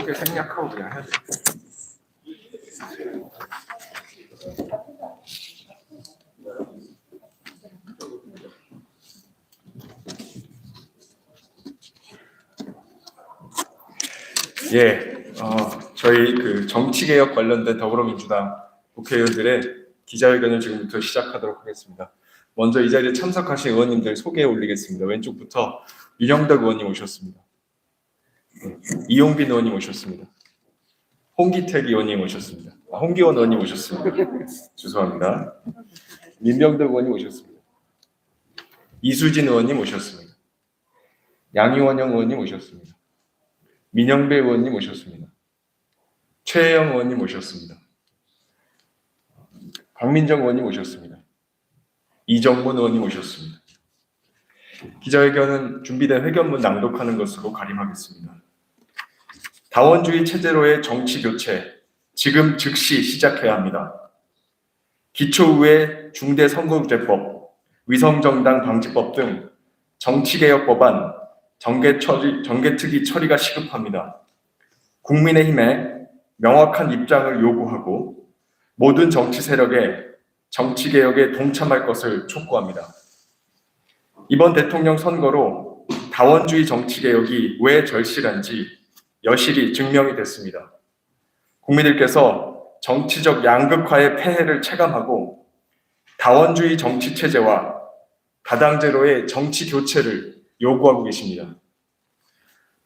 소개 생략하고 그냥 해야 돼. 예, 어, 저희 그 정치개혁 관련된 더불어민주당 국회의원들의 기자회견을 지금부터 시작하도록 하겠습니다. 먼저 이 자리에 참석하신 의원님들 소개해 올리겠습니다. 왼쪽부터 윤영덕 의원님 오셨습니다. 네, 이용빈 의원님 오셨습니다. 홍기택 의원님 오셨습니다. 아, 홍기원 의원님 오셨습니다. 죄송합니다. 민병덕 의원님 오셨습니다. 이수진 의원님 오셨습니다. 양희원영 의원님 오셨습니다. 민영배 의원님 오셨습니다. 최혜영 의원님 오셨습니다. 박민정 의원님 오셨습니다. 이정문 의원님 오셨습니다. 기자회견은 준비된 회견문 낭독하는 것으로 가림하겠습니다. 다원주의 체제로의 정치 교체, 지금 즉시 시작해야 합니다. 기초의회 중대선거제법, 위성정당 방지법 등 정치개혁 법안, 정계 처리, 정계특위 처리가 시급합니다. 국민의힘에 명확한 입장을 요구하고 모든 정치 세력에 정치개혁에 동참할 것을 촉구합니다. 이번 대통령 선거로 다원주의 정치개혁이 왜 절실한지 여실히 증명이 됐습니다. 국민들께서 정치적 양극화의 폐해를 체감하고 다원주의 정치 체제와 다당제로의 정치 교체를 요구하고 계십니다.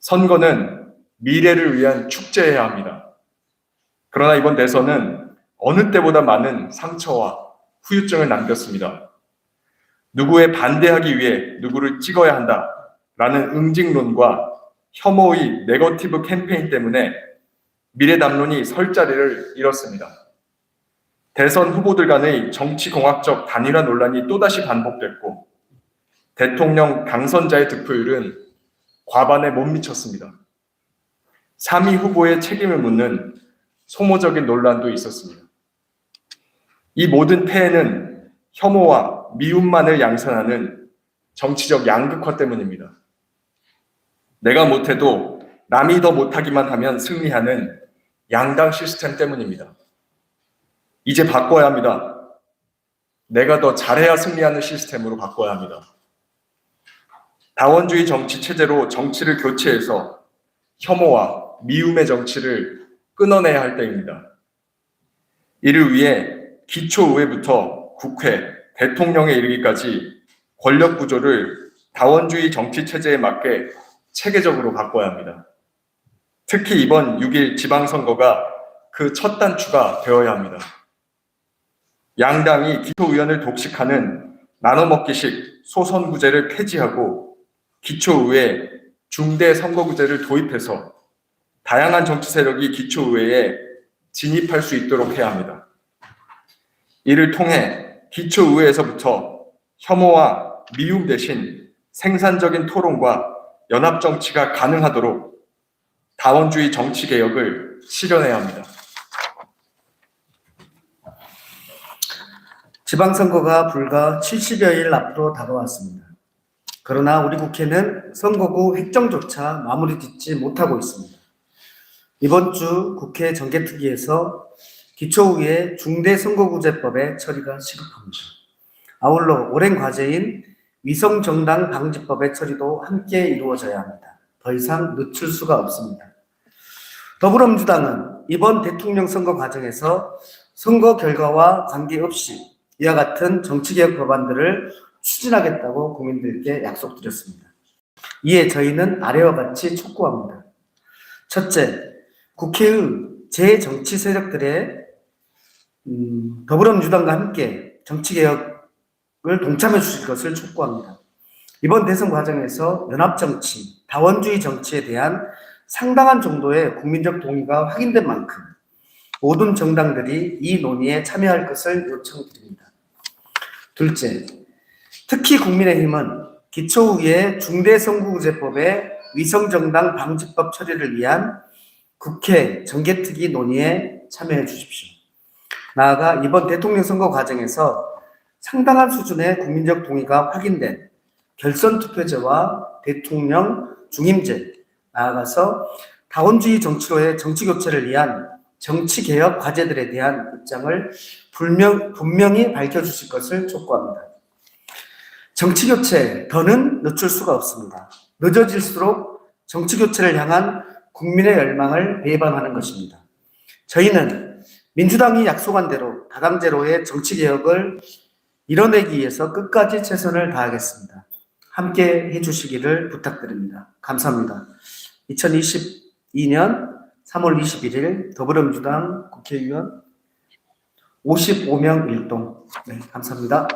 선거는 미래를 위한 축제여야 합니다. 그러나 이번 대선은 어느 때보다 많은 상처와 후유증을 남겼습니다. 누구에 반대하기 위해 누구를 찍어야 한다라는 응징론과 혐오의 네거티브 캠페인 때문에 미래 담론이 설 자리를 잃었습니다. 대선 후보들 간의 정치공학적 단일화 논란이 또다시 반복됐고 대통령 당선자의 득표율은 과반에 못 미쳤습니다. 3위 후보의 책임을 묻는 소모적인 논란도 있었습니다. 이 모든 폐해는 혐오와 미움만을 양산하는 정치적 양극화 때문입니다. 내가 못해도 남이 더 못하기만 하면 승리하는 양당 시스템 때문입니다. 이제 바꿔야 합니다. 내가 더 잘해야 승리하는 시스템으로 바꿔야 합니다. 다원주의 정치 체제로 정치를 교체해서 혐오와 미움의 정치를 끊어내야 할 때입니다. 이를 위해 기초의회부터 국회, 대통령에 이르기까지 권력 구조를 다원주의 정치 체제에 맞게 체계적으로 바꿔야 합니다. 특히 이번 6일 지방선거가 그 첫 단추가 되어야 합니다. 양당이 기초의원을 독식하는 나눠먹기식 소선구제를 폐지하고 기초의회 중대선거구제를 도입해서 다양한 정치 세력이 기초의회에 진입할 수 있도록 해야 합니다. 이를 통해 기초의회에서부터 혐오와 미움 대신 생산적인 토론과 연합 정치가 가능하도록 다원주의 정치 개혁을 실현해야 합니다. 지방선거가 불과 70여일 앞으로 다가왔습니다. 그러나 우리 국회는 선거구 획정조차 마무리 짓지 못하고 있습니다. 이번 주 국회 정개특위에서 기초의회 중대선거구제법의 처리가 시급합니다. 아울러 오랜 과제인 위성정당 방지법의 처리도 함께 이루어져야 합니다. 더 이상 늦출 수가 없습니다. 더불어민주당은 이번 대통령 선거 과정에서 선거 결과와 관계없이 이와 같은 정치개혁 법안들을 추진하겠다고 국민들께 약속드렸습니다. 이에 저희는 아래와 같이 촉구합니다. 첫째, 국회의 제정치 세력들의 음, 더불어민주당과 함께 정치개혁을 동참해 주실 것을 촉구합니다. 이번 대선 과정에서 연합정치, 다원주의 정치에 대한 상당한 정도의 국민적 동의가 확인된 만큼 모든 정당들이 이 논의에 참여할 것을 요청드립니다. 둘째, 특히 국민의힘은 기초의회 중대선거구제법의 위성정당 방지법 처리를 위한 국회 정개특위 논의에 참여해 주십시오. 나아가 이번 대통령 선거 과정에서 상당한 수준의 국민적 동의가 확인된 결선 투표제와 대통령 중임제, 나아가서 다원주의 정치로의 정치 교체를 위한 정치 개혁 과제들에 대한 입장을 분명, 분명히 밝혀주실 것을 촉구합니다. 정치 교체 더는 늦출 수가 없습니다. 늦어질수록 정치 교체를 향한 국민의 열망을 배반하는 것입니다. 저희는 민주당이 약속한 대로 다당제로의 정치 개혁을 이뤄내기 위해서 끝까지 최선을 다하겠습니다. 함께 해주시기를 부탁드립니다. 감사합니다. 2022년 3월 21일 더불어민주당 국회의원 55명 일동. 네, 감사합니다.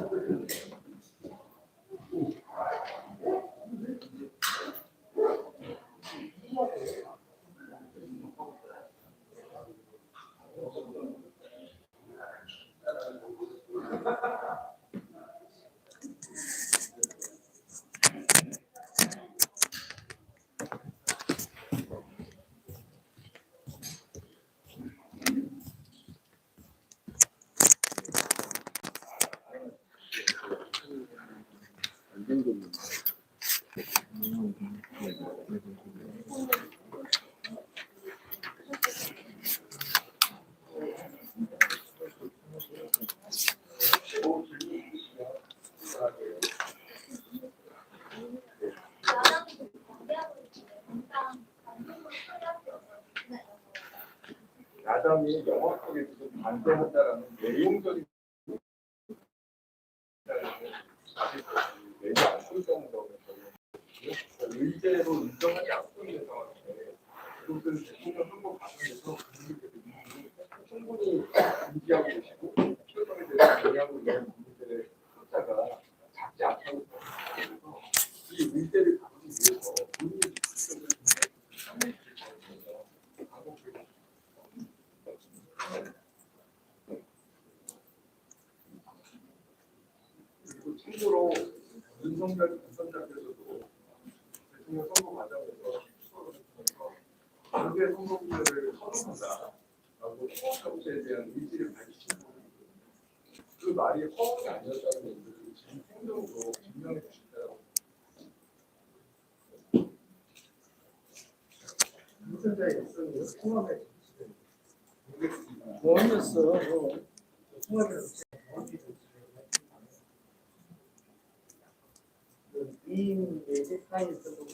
that's what we're doing. 야당이 명확하게 지금 반대한다라는 내용적인 아직 내지 않고 정도는 의제로 인정하지 않고 있는 상황인데 그것은 대통령 선거 과정에서 국민들이 충분히 인지하고 계시고 표정에 대해서 영향을 있는 국민들의 숫자가 작지 않다고 생각해서 이 의제를 다루기 위해서 국민의 주권을 상당히 길거든요. 한국을 그리고 참고로 윤석열 당선자께서도 대통령 선거 과정에서 관계 선거구제를 선언한다라고 통합정치에 대한 의지를 밝히신 부분이거든요. 그 말이 허언이 아니었다는 것을 지금 행동으로 증명해 주신다고 유선자의 일선이 보겠습니다. 뭐였어? 통합의 이인 내지 타인에서도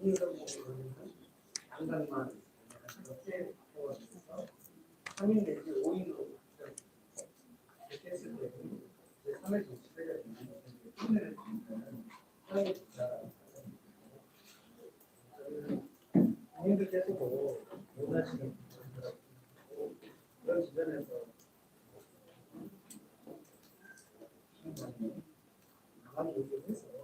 이인성공으로는 장관만 이렇게 포함해서 3인 내지 5인으로 이렇게 했을 때는 이제 3회 정치대가 되는 상황이 좋다. 국민들께서도 원하시는 그런 지점에서 나만 얘기해서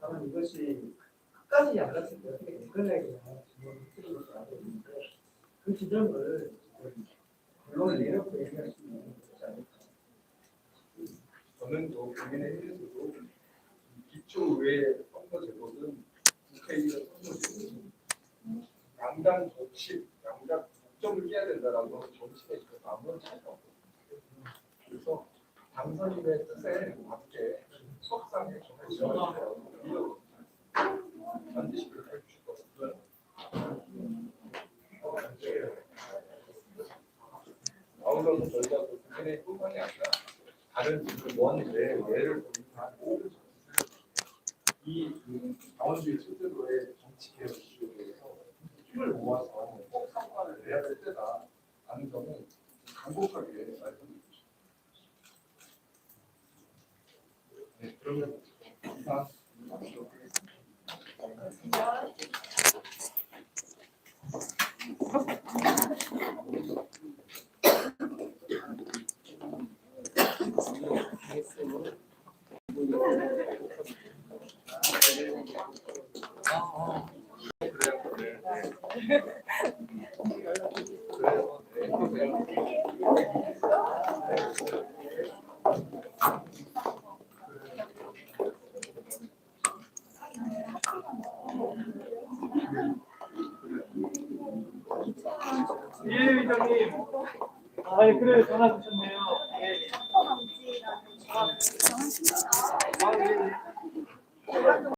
다만 이것이 끝까지 양락을 어떻게 이끌어야 되나 지금 힘들어서 알고 있는데 그 지점을 언론을 내놓고 얘기할 수 있는 것이 아닐까. 저는 또 국민의 힘에서도 기초 의회 선거제도는 국회의원 선거제도는 양당 독식, 양당 독점을 해야 된다라고 정치에 있어서 아무런 차이가 없거든요. 그래서 당선인의 뜻에 맞게 석상에 정해져야 아니, 그래, 전화 주셨네.